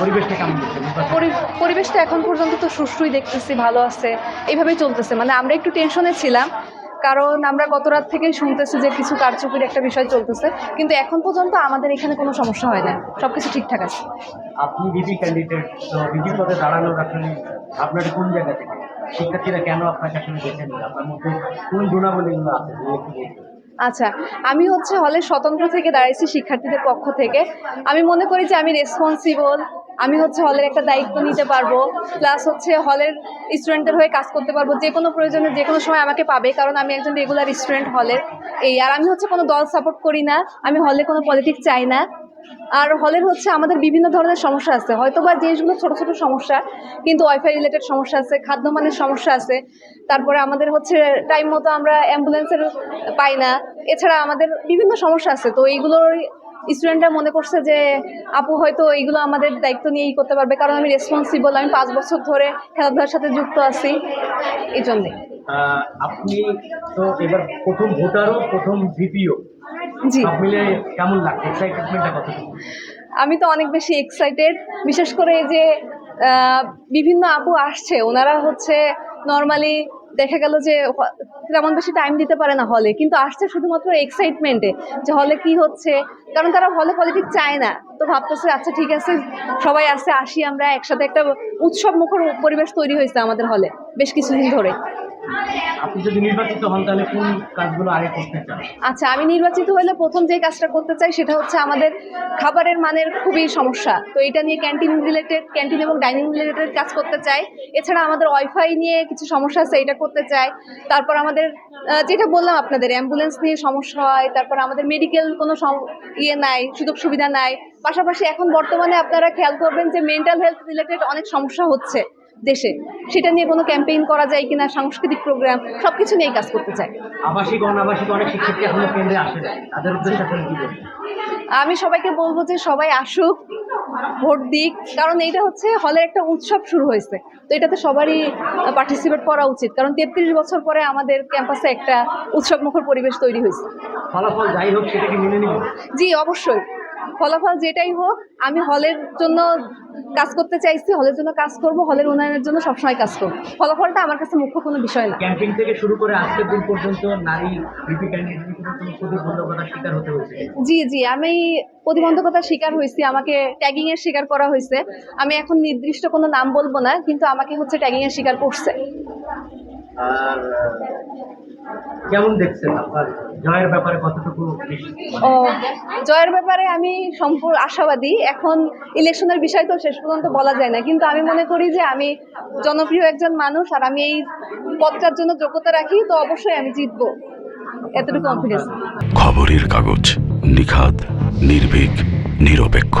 পরিবেশটা কেমন পরিবেশটা এখন পর্যন্ত তো সুষ্ঠুই দেখতেছি ভালো আছে। এইভাবেই চলতেছে। মানে আমরা একটু টেনশনে ছিলাম কারণ আমরা গত রাত থেকেই শুনতেছি যে কিছু কারচুপির একটা বিষয় চলতেছে কিন্তু এখন পর্যন্ত আমাদের এখানে কোনো সমস্যা হয় না সব কিছু ঠিকঠাক আছে। আপনি বিপি ক্যান্ডিডেট বিপি পদে দাঁড়ানোর আসলে আপনার কোন জায়গা থেকে? শিক্ষার্থীরা কেন আপনাকে আসলে বেছে আপনার মধ্যে কোন গুণাবলীগুলো আছে। আচ্ছা আমি হচ্ছে হলের স্বতন্ত্র থেকে দাঁড়াইছি শিক্ষার্থীদের পক্ষ থেকে। আমি মনে করি যে আমি রেসপন্সিবল আমি হচ্ছে হলের একটা দায়িত্ব নিতে পারব প্লাস হচ্ছে হলের স্টুডেন্টদের হয়ে কাজ করতে পারব, যে কোনো প্রয়োজনে, যে কোনো সময় আমাকে পাবে, কারণ আমি একজন রেগুলার স্টুডেন্ট হলের এই, আর আমি হচ্ছে কোনো দল সাপোর্ট করি না, আমি হলে কোনো পলিটিক্স চাই না। আর হলের হচ্ছে আমাদের বিভিন্ন ধরনের সমস্যা আছে। হয়তো বা জিনিসগুলো ছোট ছোট সমস্যা, কিন্তু ওয়াইফাই রিলেটেড সমস্যা আছে, খাদ্যমানের সমস্যা আছে। তারপরে আমাদের হচ্ছে টাইম মতো আমরা অ্যাম্বুলেন্সের পাই না। এছাড়া আমাদের বিভিন্ন সমস্যা আছে। তো এইগুলোর স্টুডেন্টরা মনে করছে যে, আপু, হয়তো এইগুলো আমাদের দায়িত্ব নিয়েই করতে পারবে। কারণ আমি রেসপন্সিবল আমি পাঁচ বছর ধরে খেলাধুলার সাথে যুক্ত আছি। এই জন্যে। আপনি তো এবার প্রথম ভোটারও, প্রথম ভিপিও জি। কেমন লাগছে? এক্সাইটমেন্টটা কতটুকু? আমি তো অনেক বেশি এক্সাইটেড বিশেষ করে এই যে বিভিন্ন আপু আসছে ওনারা হচ্ছে নর্মালি দেখা গেল যে তেমন বেশি টাইম দিতে পারে না হলে কিন্তু আসছে শুধুমাত্র এক্সাইটমেন্টে যে হলে কি হচ্ছে কারণ তারা হলে পলিটিক্স চায় না। তো ভাবতেছে আচ্ছা ঠিক আছে সবাই আসছে আসি আমরা একসাথে একটা উৎসব মুখর পরিবেশ তৈরি হয়েছে আমাদের হলে বেশ কিছুদিন ধরে। আচ্ছা আমি নির্বাচিত হলে প্রথম যে কাজটা করতে চাই, সেটা হচ্ছে আমাদের খাবারের মানের খুবই সমস্যা। তো এটা নিয়ে ক্যান্টিন রিলেটেড ক্যান্টিন এবং ডাইনিং রিলেটেড কাজ করতে চাই। এছাড়া আমাদের ওয়াইফাই নিয়ে কিছু সমস্যা আছে, এটা করতে চাই। তারপর আমাদের যেটা বললাম আপনাদের অ্যাম্বুলেন্স নিয়ে সমস্যা হয়, তারপর আমাদের মেডিকেল কোনো ইয়ে নাই, সুযোগ সুবিধা নাই। পাশাপাশি এখন বর্তমানে আপনারা খেয়াল করবেন যে মেন্টাল হেলথ রিলেটেড অনেক সমস্যা হচ্ছে। দেশে। সেটা নিয়ে কোনো ক্যাম্পেইন করা যায় কিনা সাংস্কৃতিক প্রোগ্রাম সব কিছু নিয়েই কাজ করতে চাই আবাসিক অনাবাসিক অনেক শিক্ষার্থী এখনও কেন্দ্রে আসে না তাদের উদ্দেশ্যে আমি সবাইকে বলব যে সবাই আসুক ভোট দিক কারণ এইটা হচ্ছে হলের একটা উৎসব শুরু হয়েছে। তো এটাতে সবারই পার্টিসিপেট করা উচিত। কারণ তেত্রিশ বছর পরে আমাদের ক্যাম্পাসে একটা উৎসবমুখর পরিবেশ তৈরি হয়েছে। ফলাফল যাই হোক সেটাকে মেনে নিব জি অবশ্যই। ফলাফল যেটাই হোক আমি হলের জন্য কাজ করতে চাইছি হলের জন্য কাজ করব হলের উন্নয়নের জন্য সবসময় কাজ করব। ফলাফলটা আমার কাছে মুখ্য কোনো বিষয় না। ক্যাম্পিং থেকে শুরু করে আজকের দিন পর্যন্ত নারী শিকার হতে হয়েছে? জি জি আমি প্রতিবন্ধকতার শিকার হয়েছি আমাকে ট্যাগিং এর শিকার করা হয়েছে। আমি এখন নির্দিষ্ট কোনো নাম বলব না কিন্তু আমাকে হচ্ছে ট্যাগিং এর শিকার করছে। আর কেমন দেখছেন আপনার জয়ের ব্যাপারে কতটুকু ও জয়ের ব্যাপারে আমি সম্পূর্ণ আশাবাদী। এখন ইলেকশনের বিষয় তো শেষ পর্যন্ত বলা যায় না কিন্তু আমি মনে করি যে আমি জনপ্রিয় একজন মানুষ আর আমি এই পদটার জন্য যোগ্যতা রাখি তো অবশ্যই আমি জিতবো। এতটুকু কনফিডেন্স খবরের কাগজ নিখাত নির্ভীক নিরপেক্ষ।